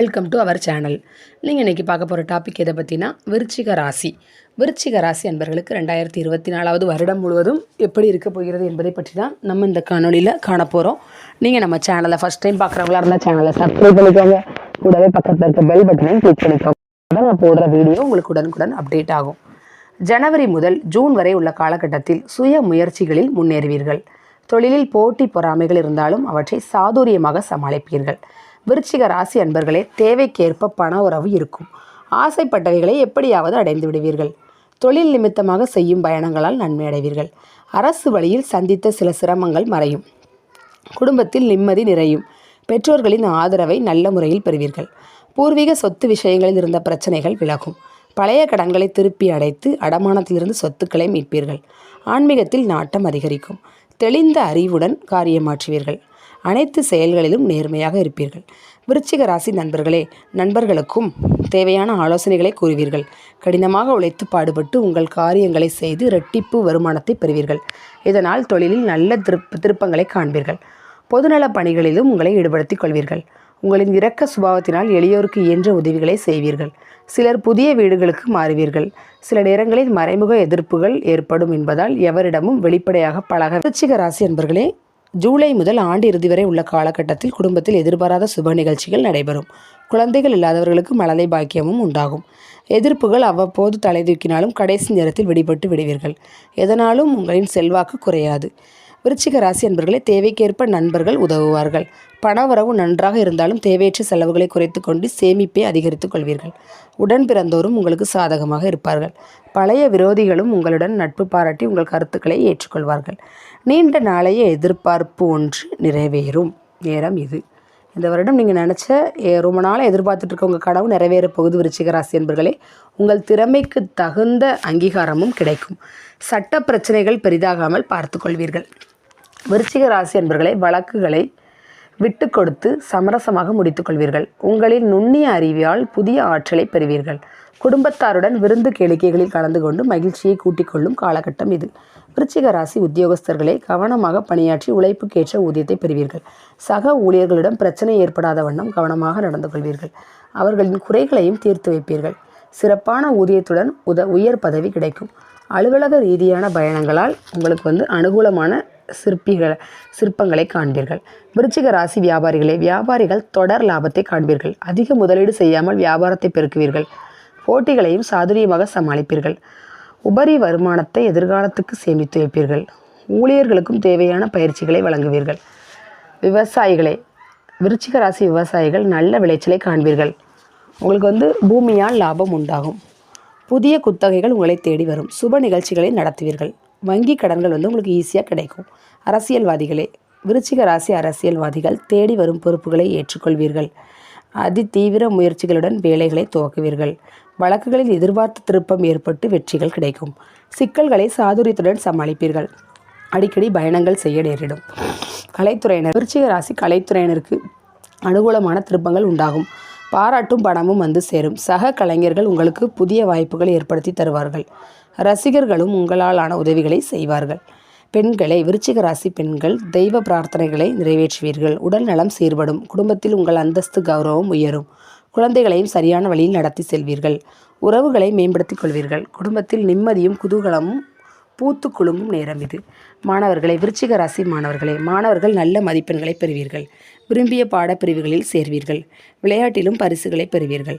Welcome to our channel நீங்கள் இன்றைக்கி பார்க்க போகிற டாபிக் எதை பற்றினா விருச்சிக ராசி. விருச்சிக ராசி அன்பர்களுக்கு ரெண்டாயிரத்தி இருபத்தி நாலாவது வருடம் முழுவதும் எப்படி இருக்க போகிறது என்பதை பற்றி தான் நம்ம இந்த காணொலியில் காண போகிறோம் நீங்கள் நம்ம சேனலை ஃபஸ்ட் டைம் பார்க்குறவங்களா இருந்தால் சேனலை சப்ஸ்கிரைப் பண்ணிக்கோங்க. கூடவே பக்கத்தில் இருக்க பெல் பட்டனையும் கிளிக் பண்ணிக்கோங்க. அதான் நான் போடுற வீடியோ உங்களுக்கு உடனுக்குடன் அப்டேட் ஆகும். ஜனவரி முதல் ஜூன் வரை உள்ள காலகட்டத்தில் சுய முயற்சிகளில் முன்னேறுவீர்கள். தொழிலில் போட்டி பொறாமைகள் இருந்தாலும் அவற்றை சாதுரியமாக சமாளிப்பீர்கள். விருச்சிக ராசி அன்பர்களே தேவைக்கேற்ப பண உறவு இருக்கும். ஆசைப்பட்டவைகளை எப்படியாவது அடைந்து விடுவீர்கள். தொழில் நிமித்தமாக செய்யும் பயணங்களால் நன்மை அடைவீர்கள். அரசு வழியில் சந்தித்த சில சிரமங்கள் மறையும். குடும்பத்தில் நிம்மதி நிறையும். பெற்றோர்களின் ஆதரவை நல்ல முறையில் பெறுவீர்கள். பூர்வீக சொத்து விஷயங்களில் இருந்த பிரச்சனைகள் விலகும். பழைய கடன்களை திருப்பி அடைத்து அடமானத்திலிருந்து சொத்துக்களை மீட்பீர்கள். ஆன்மீகத்தில் நாட்டம் அதிகரிக்கும். தெளிந்த அறிவுடன் காரியமாற்றுவீர்கள். அனைத்து செயல்களிலும் நேர்மையாக இருப்பீர்கள். விருச்சிக ராசி நண்பர்களே நண்பர்களுக்கும் தேவையான ஆலோசனைகளை கூறுவீர்கள். கடினமாக உழைத்து பாடுபட்டு உங்கள் காரியங்களை செய்து இரட்டிப்பு வருமானத்தை பெறுவீர்கள். இதனால் தொழிலில் நல்ல திருப்ப திருப்பங்களை காண்பீர்கள். பொதுநல பணிகளிலும் உங்களை ஈடுபடுத்திக் கொள்வீர்கள். உங்களின் இரக்க சுபாவத்தினால் எளியோருக்கு இயன்ற உதவிகளை செய்வீர்கள். சிலர் புதிய வீடுகளுக்கு மாறுவீர்கள். சில நேரங்களில் மறைமுக எதிர்ப்புகள் ஏற்படும் என்பதால் எவரிடமும் வெளிப்படையாக பழக விருச்சிக ராசி என்பர்களே ஜூலை முதல் ஆண்டு இறுதி வரை உள்ள காலகட்டத்தில் குடும்பத்தில் எதிர்பாராத சுப நிகழ்ச்சிகள் நடைபெறும். குழந்தைகள் இல்லாதவர்களுக்கு மழலை பாக்கியமும் உண்டாகும். எதிர்ப்புகள் அவ்வப்போது தலைதூக்கினாலும் கடைசி நேரத்தில் விடுபட்டு விடுவீர்கள். எதனாலும் உங்களின் செல்வாக்கு குறையாது. விருச்சிக ராசி என்பர்களே தேவைக்கேற்ப நண்பர்கள் உதவுவார்கள். பணவரவு நன்றாக இருந்தாலும் தேவையற்ற செலவுகளை குறைத்து கொண்டு சேமிப்பை அதிகரித்துக் கொள்வீர்கள். உடன் பிறந்தோரும் உங்களுக்கு சாதகமாக இருப்பார்கள். பழைய விரோதிகளும் உங்களுடன் நட்பு பாராட்டி உங்கள் கருத்துக்களை ஏற்றுக்கொள்வார்கள். நீண்ட நாளைய எதிர்பார்ப்பு ஒன்று நிறைவேறும். நேரம் இது. இந்த வருடம் நீங்கள் நினச்ச ரொம்ப நாளாக எதிர்பார்த்துட்டு இருக்க உங்கள் கனவு நிறைவேற போகுது விருச்சிக ராசி என்பர்களே உங்கள் திறமைக்கு தகுந்த அங்கீகாரமும் கிடைக்கும். சட்ட பிரச்சனைகள் பெரிதாகாமல் பார்த்து கொள்வீர்கள். விருச்சிக ராசி என்பர்களை வழக்குகளை விட்டு கொடுத்து சமரசமாக முடித்துக்கொள்வீர்கள் உங்களின் நுண்ணிய அறிவியால் புதிய ஆற்றலை பெறுவீர்கள். குடும்பத்தாருடன் விருந்து கேளிக்கைகளில் கலந்து கொண்டு மகிழ்ச்சியை கூட்டிக் கொள்ளும் காலகட்டம் இது. விருச்சிக ராசி உத்தியோகஸ்தர்களை கவனமாக பணியாற்றி உழைப்புக்கேற்ற ஊதியத்தை பெறுவீர்கள். சக ஊழியர்களிடம் பிரச்சனை ஏற்படாத வண்ணம் கவனமாக நடந்து கொள்வீர்கள். அவர்களின் குறைகளையும் தீர்த்து வைப்பீர்கள். சிறப்பான ஊதியத்துடன் உத உயர் பதவி கிடைக்கும். அலுவலக ரீதியான பயணங்களால் உங்களுக்கு வந்து அனுகூலமான சிற்பிகள் சிற்பங்களை காண்பீர்கள். விருச்சிக ராசி வியாபாரிகளே வியாபாரிகள் தொடர் லாபத்தை காண்பீர்கள். அதிக முதலீடு செய்யாமல் வியாபாரத்தை பெருக்குவீர்கள். போட்டிகளையும் சாதுரியமாக சமாளிப்பீர்கள். உபரி வருமானத்தை எதிர்காலத்துக்கு சேமித்து வைப்பீர்கள். ஊழியர்களுக்கும் தேவையான பயிற்சிகளை வழங்குவீர்கள். விவசாயிகளே விருச்சிக ராசி விவசாயிகள் நல்ல விளைச்சலை காண்பீர்கள். உங்களுக்கு வந்து பூமியால் லாபம் உண்டாகும். புதிய குத்தகைகள் உங்களை தேடி வரும். சுப நிகழ்ச்சிகளை நடத்துவீர்கள். வங்கி கடன்கள் வந்து உங்களுக்கு ஈஸியாக கிடைக்கும். அரசியல்வாதிகளே விருச்சிக ராசி அரசியல்வாதிகள் தேடி வரும் பொறுப்புகளை ஏற்றுக்கொள்வீர்கள். அதி தீவிர முயற்சிகளுடன் வேலைகளை துவக்குவீர்கள். வழக்குகளில் எதிர்பார்த்த திருப்பம் ஏற்பட்டு வெற்றிகள் கிடைக்கும். சிக்கல்களை சாதுரியத்துடன் சமாளிப்பீர்கள். அடிக்கடி பயணங்கள் செய்ய நேரிடும். கலைத்துறையினர் விருச்சிக ராசி கலைத்துறையினருக்கு அனுகூலமான திருப்பங்கள் உண்டாகும். பாராட்டும் பணமும் வந்து சேரும். சக கலைஞர்கள் உங்களுக்கு புதிய வாய்ப்புகள் ஏற்படுத்தி தருவார்கள். ரசிகர்களும் உங்களாலான உதவிகளை செய்வார்கள். பெண்களை விருச்சிக ராசி பெண்கள் தெய்வ பிரார்த்தனைகளை நிறைவேற்றுவீர்கள். உடல் நலம் சீர்படும். குடும்பத்தில் உங்கள் அந்தஸ்து கௌரவம் உயரும். குழந்தைகளையும் சரியான வழியில் நடத்தி செல்வீர்கள். உறவுகளை மேம்படுத்திக் கொள்வீர்கள். குடும்பத்தில் நிம்மதியும் குதூகலமும் பூத்து குழும்பும் நேரம் இது. மாணவர்களை விருச்சிக ராசி மாணவர்களே மாணவர்கள் நல்ல மதிப்பெண்களை பெறுவீர்கள். விரும்பிய பாடப்பிரிவுகளில் சேர்வீர்கள். விளையாட்டிலும் பரிசுகளை பெறுவீர்கள்.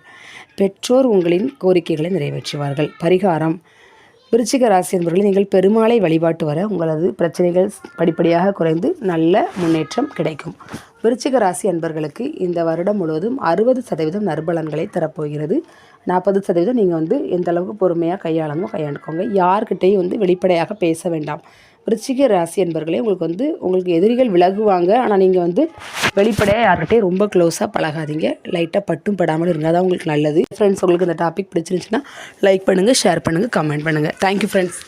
பெற்றோர் உங்களின் கோரிக்கைகளை நிறைவேற்றுவார்கள். பரிகாரம் விருச்சிக ராசி என்பவர்கள் நீங்கள் பெருமாளை வழிபாட்டு வர உங்களது பிரச்சனைகள் படிப்படியாக குறைந்து நல்ல முன்னேற்றம் கிடைக்கும். விருச்சிக ராசி அன்பர்களுக்கு இந்த வருடம் முழுவதும் அறுபது சதவீதம் நற்பலன்களை தரப்போகிறது. நாற்பது சதவீதம் நீங்கள் வந்து எந்த அளவுக்கு பொறுமையாக கையாளணுமோ கையாண்டுக்கோங்க. யார்கிட்டையும் வந்து வெளிப்படையாக பேச வேண்டாம். விருச்சிக ராசி என்பர்களே உங்களுக்கு வந்து உங்களுக்கு எதிரிகள் விலகுவாங்க. ஆனால் நீங்கள் வந்து வெளிப்படையாக யார்கிட்டையும் ரொம்ப க்ளோஸாக பழகாதீங்க. லைட்டாக பட்டும் படாமல் இருந்தால் தான் உங்களுக்கு நல்லது. ஃப்ரெண்ட்ஸ் உங்களுக்கு இந்த டாபிக் பிடிச்சிருந்துச்சுன்னா லைக் பண்ணுங்கள் ஷேர் பண்ணுங்கள் கமெண்ட் பண்ணுங்கள் தேங்க்யூ ஃப்ரெண்ட்ஸ்